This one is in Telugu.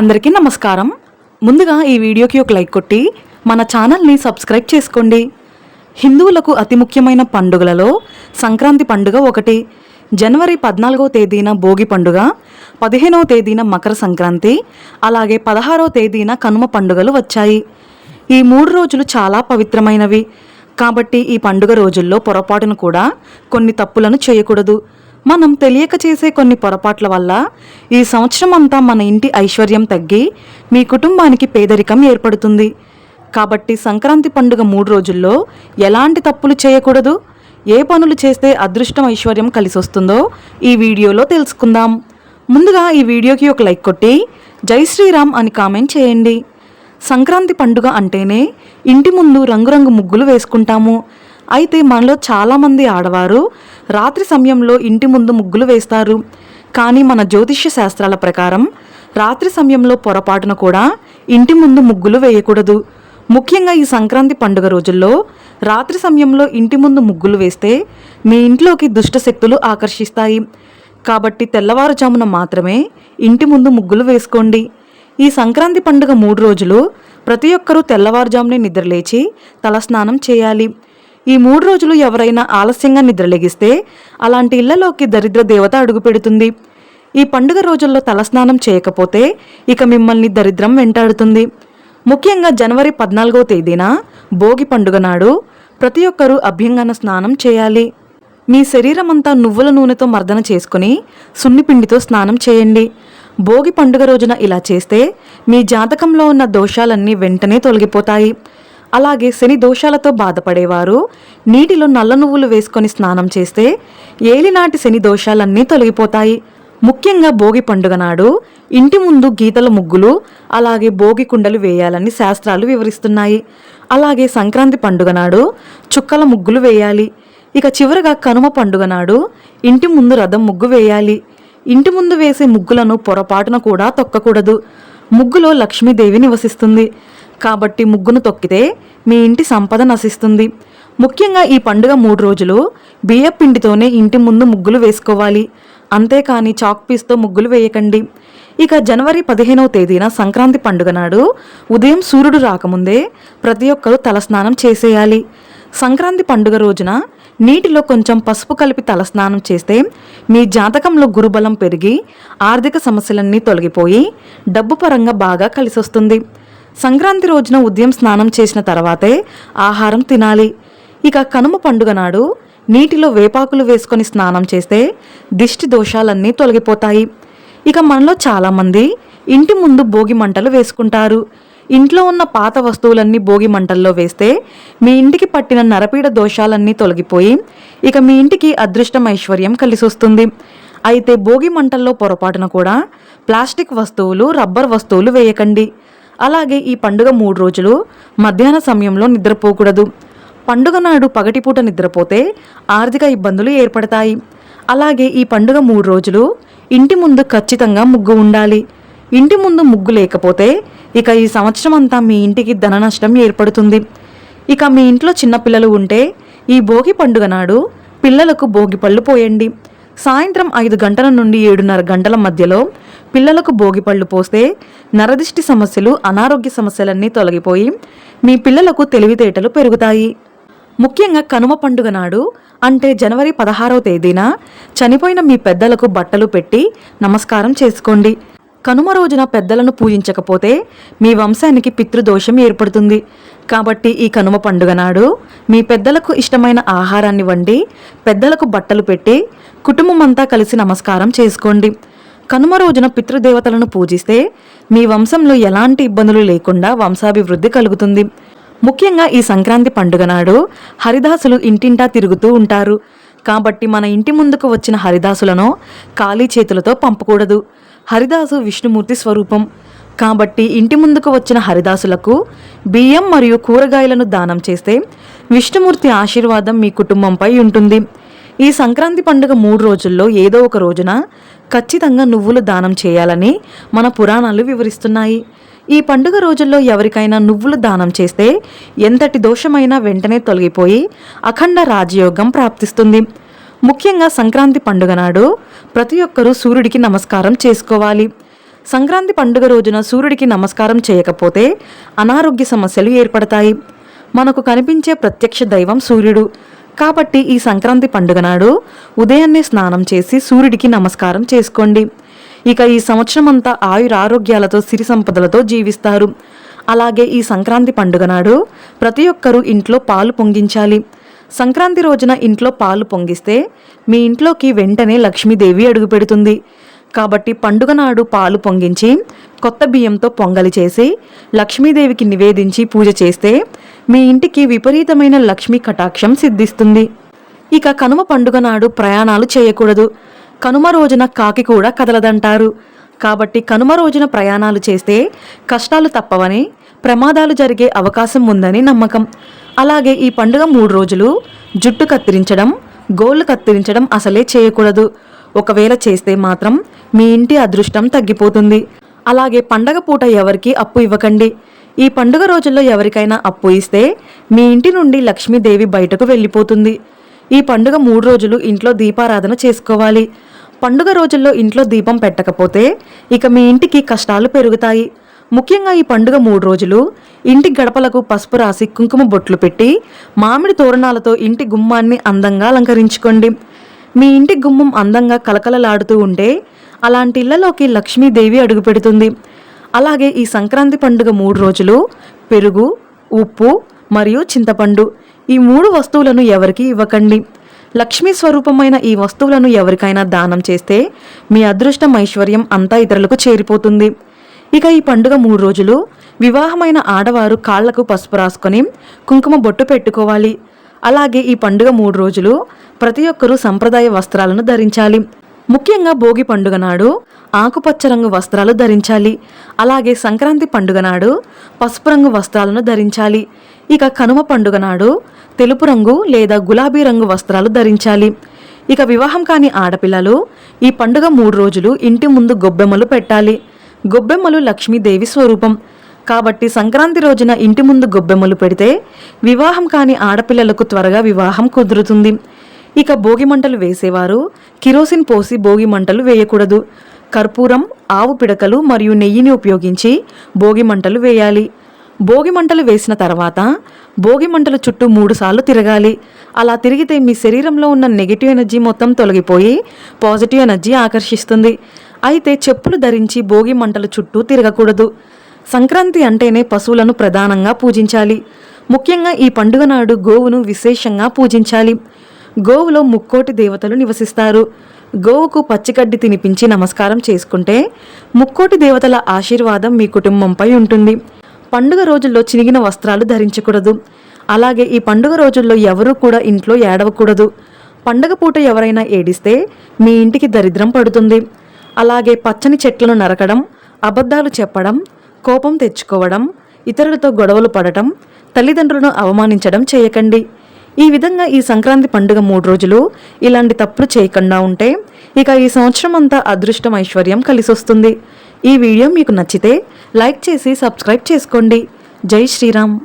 అందరికీ నమస్కారం. ముందుగా ఈ వీడియోకి ఒక లైక్ కొట్టి మన ఛానల్ని సబ్స్క్రైబ్ చేసుకోండి. హిందువులకు అతి ముఖ్యమైన పండుగలలో సంక్రాంతి పండుగ ఒకటి. జనవరి పద్నాలుగో తేదీన భోగి పండుగ పదిహేనవ తేదీన మకర సంక్రాంతి అలాగే పదహారవ తేదీన కనుమ పండుగలు వచ్చాయి. ఈ మూడు రోజులు చాలా పవిత్రమైనవి. కాబట్టి ఈ పండుగ రోజుల్లో పొరపాటును కూడా కొన్ని తప్పులను చేయకూడదు. మనం తెలియక చేసే కొన్ని పొరపాట్ల వల్ల ఈ సంవత్సరం అంతా మన ఇంటి ఐశ్వర్యం తగ్గి మీ కుటుంబానికి పేదరికం ఏర్పడుతుంది. కాబట్టి సంక్రాంతి పండుగ మూడు రోజుల్లో ఎలాంటి తప్పులు చేయకూడదు. ఏ పనులు చేస్తే అదృష్టం ఐశ్వర్యం కలిసి వస్తుందో ఈ వీడియోలో తెలుసుకుందాం. ముందుగా ఈ వీడియోకి ఒక లైక్ కొట్టి జై శ్రీరామ్ అని కామెంట్ చేయండి. సంక్రాంతి పండుగ అంటేనే ఇంటి ముందు రంగురంగు ముగ్గులు వేసుకుంటాము. అయితే మనలో చాలామంది ఆడవారు రాత్రి సమయంలో ఇంటి ముందు ముగ్గులు వేస్తారు. కానీ మన జ్యోతిష్య శాస్త్రాల ప్రకారం రాత్రి సమయంలో పొరపాటున కూడా ఇంటి ముందు ముగ్గులు వేయకూడదు. ముఖ్యంగా ఈ సంక్రాంతి పండుగ రోజుల్లో రాత్రి సమయంలో ఇంటి ముందు ముగ్గులు వేస్తే మీ ఇంట్లోకి దుష్ట శక్తులు ఆకర్షిస్తాయి. కాబట్టి తెల్లవారుజామున మాత్రమే ఇంటి ముందు ముగ్గులు వేసుకోండి. ఈ సంక్రాంతి పండుగ మూడు రోజులు ప్రతి ఒక్కరూ తెల్లవారుజామునే నిద్రలేచి తలస్నానం చేయాలి. ఈ మూడు రోజులు ఎవరైనా ఆలస్యంగా నిద్రలేగిస్తే అలాంటి ఇళ్ళలోకి దరిద్ర దేవత అడుగుపెడుతుంది ఈ పండుగ రోజుల్లో తలస్నానం చేయకపోతే ఇక మిమ్మల్ని దరిద్రం వెంటాడుతుంది. ముఖ్యంగా జనవరి పద్నాలుగో తేదీన భోగి పండుగ నాడు ప్రతి ఒక్కరూ అభ్యంగన స్నానం చేయాలి. మీ శరీరమంతా నువ్వుల నూనెతో మర్దన చేసుకుని సున్నిపిండితో స్నానం చేయండి. భోగి పండుగ రోజున ఇలా చేస్తే మీ జాతకంలో ఉన్న దోషాలన్నీ వెంటనే తొలగిపోతాయి. అలాగే శని దోషాలతో బాధపడేవారు. నీటిలో నల్ల నువ్వులు వేసుకొని స్నానం చేస్తే ఏలినాటి శని దోషాలన్నీ తొలగిపోతాయి. ముఖ్యంగా భోగి పండుగ నాడు ఇంటి ముందు గీతల ముగ్గులు అలాగే భోగి కుండలు వేయాలని శాస్త్రాలు వివరిస్తున్నాయి. అలాగే సంక్రాంతి పండుగ నాడు చుక్కల ముగ్గులు వేయాలి. ఇక చివరగా కనుమ పండుగ నాడు ఇంటి ముందు రథం ముగ్గు వేయాలి. ఇంటి ముందు వేసే ముగ్గులను పొరపాటున కూడా తొక్కకూడదు. ముగ్గులో లక్ష్మీదేవి నివసిస్తుంది. కాబట్టి ముగ్గును తొక్కితే మీ ఇంటి సంపద నశిస్తుంది. ముఖ్యంగా ఈ పండుగ మూడు రోజులు బియ్యపిండితోనే ఇంటి ముందు ముగ్గులు వేసుకోవాలి. అంతేకాని చాక్ పీస్తో ముగ్గులు వేయకండి. ఇక జనవరి పదిహేనవ తేదీన సంక్రాంతి పండుగ నాడు ఉదయం సూర్యుడు రాకముందే ప్రతి ఒక్కరూ తలస్నానం చేసేయాలి. సంక్రాంతి పండుగ రోజున నీటిలో కొంచెం పసుపు కలిపి తలస్నానం చేస్తే మీ జాతకంలో గురుబలం పెరిగి ఆర్థిక సమస్యలన్నీ తొలగిపోయి డబ్బు పరంగా బాగా కలిసొస్తుంది. సంక్రాంతి రోజున ఉదయం స్నానం చేసిన తర్వాతే ఆహారం తినాలి. ఇక కనుమ పండుగ నాడు నీటిలో వేపాకులు వేసుకొని స్నానం చేస్తే దిష్టి దోషాలన్నీ తొలగిపోతాయి. ఇక మనలో చాలామంది ఇంటి ముందు భోగి మంటలు వేసుకుంటారు. ఇంట్లో ఉన్న పాత వస్తువులన్నీ భోగి మంటల్లో వేస్తే మీ ఇంటికి పట్టిన నరపీడ దోషాలన్నీ తొలగిపోయి ఇక మీ ఇంటికి అదృష్టం ఐశ్వర్యం కలిసొస్తుంది అయితే భోగి మంటల్లో పొరపాటున కూడా ప్లాస్టిక్ వస్తువులు రబ్బర్ వస్తువులు వేయకండి. అలాగే ఈ పండుగ మూడు రోజులు మధ్యాహ్న సమయంలో నిద్రపోకూడదు. పండుగ నాడు పగటిపూట నిద్రపోతే ఆర్థిక ఇబ్బందులు ఏర్పడతాయి. అలాగే ఈ పండుగ మూడు రోజులు ఇంటి ముందు ఖచ్చితంగా ముగ్గు ఉండాలి. ఇంటి ముందు ముగ్గు లేకపోతే ఇక ఈ సంవత్సరం అంతా మీ ఇంటికి ధన నష్టం ఏర్పడుతుంది. ఇక మీ ఇంట్లో చిన్నపిల్లలు ఉంటే ఈ భోగి పండుగ నాడు పిల్లలకు భోగి పళ్ళు పోయండి. సాయంత్రం ఐదు గంటల నుండి ఏడున్నర గంటల మధ్యలో పిల్లలకు భోగి పళ్ళు పోస్తే నరదిష్టి సమస్యలు అనారోగ్య సమస్యలన్నీ తొలగిపోయి మీ పిల్లలకు తెలివితేటలు పెరుగుతాయి. ముఖ్యంగా కనుమ పండుగ నాడు అంటే జనవరి పదహారవ తేదీన చనిపోయిన మీ పెద్దలకు బట్టలు పెట్టి నమస్కారం చేసుకోండి. కనుమ రోజున పెద్దలను పూజించకపోతే మీ వంశానికి పితృదోషం ఏర్పడుతుంది. కాబట్టి ఈ కనుమ పండుగ నాడు మీ పెద్దలకు ఇష్టమైన ఆహారాన్ని వండి పెద్దలకు బట్టలు పెట్టి కుటుంబం అంతా కలిసి నమస్కారం చేసుకోండి. కనుమ రోజున పితృదేవతలను పూజిస్తే మీ వంశంలో ఎలాంటి ఇబ్బందులు లేకుండా వంశాభివృద్ధి కలుగుతుంది. ముఖ్యంగా ఈ సంక్రాంతి పండుగ నాడు హరిదాసులు ఇంటింటా తిరుగుతూ ఉంటారు. కాబట్టి మన ఇంటి ముందుకు వచ్చిన హరిదాసులను ఖాళీ చేతులతో పంపకూడదు. హరిదాసు విష్ణుమూర్తి స్వరూపం. కాబట్టి ఇంటి ముందుకు వచ్చిన హరిదాసులకు బియ్యం మరియు కూరగాయలను దానం చేస్తే విష్ణుమూర్తి ఆశీర్వాదం మీ కుటుంబంపై ఉంటుంది. ఈ సంక్రాంతి పండుగ మూడు రోజుల్లో ఏదో ఒక రోజున ఖచ్చితంగా నువ్వులు దానం చేయాలని మన పురాణాలు వివరిస్తున్నాయి. ఈ పండుగ రోజుల్లో ఎవరికైనా నువ్వులు దానం చేస్తే ఎంతటి దోషమైనా వెంటనే తొలగిపోయి అఖండ రాజయోగం ప్రాప్తిస్తుంది. ముఖ్యంగా సంక్రాంతి పండుగ నాడు ప్రతి ఒక్కరూ సూర్యుడికి నమస్కారం చేసుకోవాలి. సంక్రాంతి పండుగ రోజున సూర్యుడికి నమస్కారం చేయకపోతే అనారోగ్య సమస్యలు ఏర్పడతాయి. మనకు కనిపించే ప్రత్యక్ష దైవం సూర్యుడు. కాబట్టి ఈ సంక్రాంతి పండుగ నాడు ఉదయాన్నే స్నానం చేసి సూర్యుడికి నమస్కారం చేసుకోండి. ఇక ఈ సంవత్సరం అంతా ఆయురారోగ్యాలతో సిరి సంపదలతో జీవిస్తారు. అలాగే ఈ సంక్రాంతి పండుగ నాడు ప్రతి ఒక్కరూ ఇంట్లో పాలు పొంగించాలి. సంక్రాంతి రోజున ఇంట్లో పాలు పొంగిస్తే మీ ఇంట్లోకి వెంటనే లక్ష్మీదేవి అడుగుపెడుతుంది కాబట్టి పండుగ నాడు పాలు పొంగించి కొత్త బియ్యంతో పొంగలి చేసి లక్ష్మీదేవికి నివేదించి పూజ చేస్తే మీ ఇంటికి విపరీతమైన లక్ష్మీ కటాక్షం సిద్ధిస్తుంది. ఇక కనుమ పండుగ నాడు ప్రయాణాలు చేయకూడదు. కనుమ రోజున కాకి కూడా కదలదంటారు. కాబట్టి కనుమ రోజున ప్రయాణాలు చేస్తే కష్టాలు తప్పవని ప్రమాదాలు జరిగే అవకాశం ఉందని నమ్మకం. అలాగే ఈ పండుగ మూడు రోజులు జుట్టు కత్తిరించడం గోళ్ళు కత్తిరించడం అసలే చేయకూడదు. ఒకవేళ చేస్తే మాత్రం మీ ఇంటి అదృష్టం తగ్గిపోతుంది. అలాగే పండగ పూట ఎవరికి అప్పు ఇవ్వకండి. ఈ పండుగ రోజుల్లో ఎవరికైనా అప్పు ఇస్తే మీ ఇంటి నుండి లక్ష్మీదేవి బయటకు వెళ్ళిపోతుంది. ఈ పండుగ మూడు రోజులు ఇంట్లో దీపారాధన చేసుకోవాలి. పండుగ రోజుల్లో ఇంట్లో దీపం పెట్టకపోతే ఇక మీ ఇంటికి కష్టాలు పెరుగుతాయి. ముఖ్యంగా ఈ పండుగ మూడు రోజులు ఇంటి గడపలకు పసుపు రాసి కుంకుమ బొట్లు పెట్టి మామిడి తోరణాలతో ఇంటి గుమ్మాన్ని అందంగా అలంకరించుకోండి. మీ ఇంటి గుమ్మం అందంగా కలకలలాడుతూ ఉంటే అలాంటి ఇళ్ళలోకి లక్ష్మీదేవి అడుగుపెడుతుంది అలాగే ఈ సంక్రాంతి పండుగ మూడు రోజులు పెరుగు ఉప్పు మరియు చింతపండు. ఈ మూడు వస్తువులను ఎవరికి ఇవ్వకండి. లక్ష్మీ స్వరూపమైన ఈ వస్తువులను ఎవరికైనా దానం చేస్తే మీ అదృష్టం ఐశ్వర్యం అంతా ఇతరులకు చేరిపోతుంది. ఇక ఈ పండుగ మూడు రోజులు వివాహమైన ఆడవారు కాళ్ళకు పసుపు రాసుకొని కుంకుమ బొట్టు పెట్టుకోవాలి. అలాగే ఈ పండుగ మూడు రోజులు ప్రతి ఒక్కరూ సంప్రదాయ వస్త్రాలను ధరించాలి. ముఖ్యంగా భోగి పండుగ నాడు ఆకుపచ్చ రంగు వస్త్రాలు ధరించాలి. అలాగే సంక్రాంతి పండుగ నాడు పసుపు రంగు వస్త్రాలను ధరించాలి. ఇక కనుమ పండుగ నాడు తెలుపు రంగు లేదా గులాబీ రంగు వస్త్రాలు ధరించాలి. ఇక వివాహం కాని ఆడపిల్లలు ఈ పండుగ మూడు రోజులు ఇంటి ముందు గొబ్బెమ్మలు పెట్టాలి. గొబ్బెమ్మలు లక్ష్మీదేవి స్వరూపం. కాబట్టి సంక్రాంతి రోజున ఇంటి ముందు గొబ్బెమ్మలు పెడితే వివాహం కాని ఆడపిల్లలకు త్వరగా వివాహం కుదురుతుంది. ఇక భోగి మంటలు వేసేవారు. కిరోసిన్ పోసి భోగి మంటలు వేయకూడదు. కర్పూరం ఆవు పిడకలు మరియు నెయ్యిని ఉపయోగించి భోగి మంటలు వేయాలి. భోగి మంటలు వేసిన తర్వాత భోగి మంటల చుట్టూ మూడుసార్లు తిరగాలి. అలా తిరిగితే మీ శరీరంలో ఉన్న నెగిటివ్ ఎనర్జీ మొత్తం తొలగిపోయి పాజిటివ్ ఎనర్జీ ఆకర్షిస్తుంది. అయితే చెప్పులు ధరించి భోగి మంటల చుట్టూ తిరగకూడదు. సంక్రాంతి అంటేనే పశువులను ప్రధానంగా పూజించాలి. ముఖ్యంగా ఈ పండుగ నాడు గోవును విశేషంగా పూజించాలి. గోవులో ముక్కోటి దేవతలు నివసిస్తారు. గోవుకు పచ్చిగడ్డి తినిపించి నమస్కారం చేసుకుంటే ముక్కోటి దేవతల ఆశీర్వాదం మీ కుటుంబంపై ఉంటుంది. పండుగ రోజుల్లో చినిగిన వస్త్రాలు ధరించకూడదు. అలాగే ఈ పండుగ రోజుల్లో ఎవరూ కూడా ఇంట్లో ఏడవకూడదు. పండగ పూట ఎవరైనా ఏడిస్తే మీ ఇంటికి దరిద్రం పడుతుంది. అలాగే పచ్చని చెట్లను నరకడం అబద్ధాలు చెప్పడం కోపం తెచ్చుకోవడం ఇతరులతో గొడవలు పడటం తల్లిదండ్రులను అవమానించడం చేయకండి. ఈ విధంగా ఈ సంక్రాంతి పండుగ మూడు రోజులు ఇలాంటి తప్పులు చేయకుండా ఉంటే ఇక ఈ సంవత్సరం అంతా అదృష్టం ఐశ్వర్యం కలిసొస్తుంది. ఈ వీడియో మీకు నచ్చితే లైక్ చేసి సబ్స్క్రైబ్ చేసుకోండి. జై శ్రీరామ్.